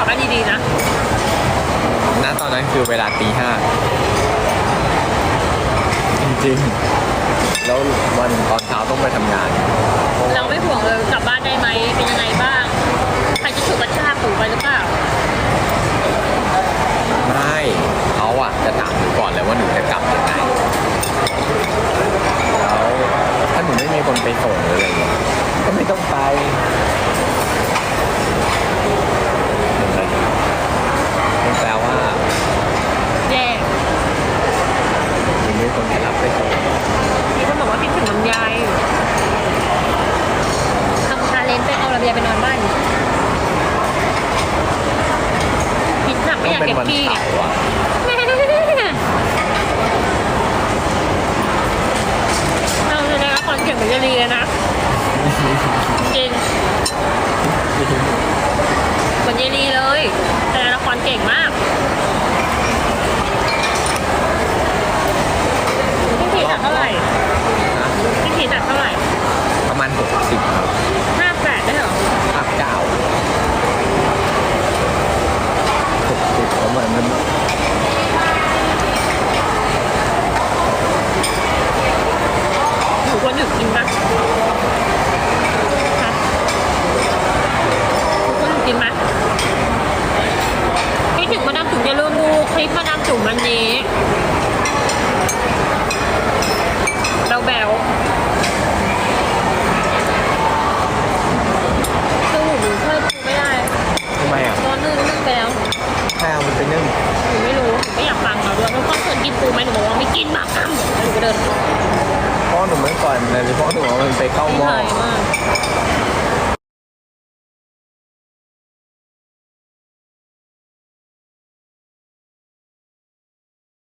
ลับบ้านดีๆนะ ณตอนนั้นคือเวลาตีห้าจริงๆ แล้ววันตอนเช้าต้องไปทำงาน เราไม่ห่วงเลยกลับบ้านได้ไหมเป็นยังไงบ้าง ใครจะฉุดกระชากหนูไปหรือเปล่า ไม่เขาอะจะถามหนูก่อนเลยว่าหนูจะกลับยังไงแล้วถ้าหนูไม่มีคนไปส่งหรืออะไรเงี้ยก็ไม่ต้องไปเห็นไหมมันแปลว่า แย่ หนูมีคนไปรับไปส่ง มีคนบอกว่าคิดถึงลำไยทำชา เลนจ์ไปเอาลำไยไปนอนบ้านคิดหนักไม่อยากเป็เก็นบวันขี้เสาร์อะเราจะได้รับความเก่งเหมือนจะดีเลยนะจริงเหมือนเยลีเลย แต่ละครเก่งมากพี่ผีหนักเท่าไหร่ นะ พี่ผีหนักเท่าไหร่ ประมาณหกสิบครับ ห้าแปดได้เหรอ ภาคเก้าหกสิบแล้วเหมือนมัน หนูควรหยุดกินปะฮะหนูควรหยุดกินไหมคิดถึงมาดามจุ๋มอย่าลืมดูค ลิปมาดามจุ๋มวันนี้แบวแบวๆคือหนูหนูช่วยดูไม่ได้ทำไมอะตอนนึ่งนึ่งไปแล้วแค่เอามันไปนึ่งหนูไม่รู้หนูไม่อยากฟังเขาด้วยเพราะเขาเคยกินปูไหมหนูบอกว่าไม่กินหมากกั้มแล้วหนูก็เดินพ่อหนูไม่ปล่อยมันเลยเพราะหนูเอามันไปเข้าหม้อ ใช่มาก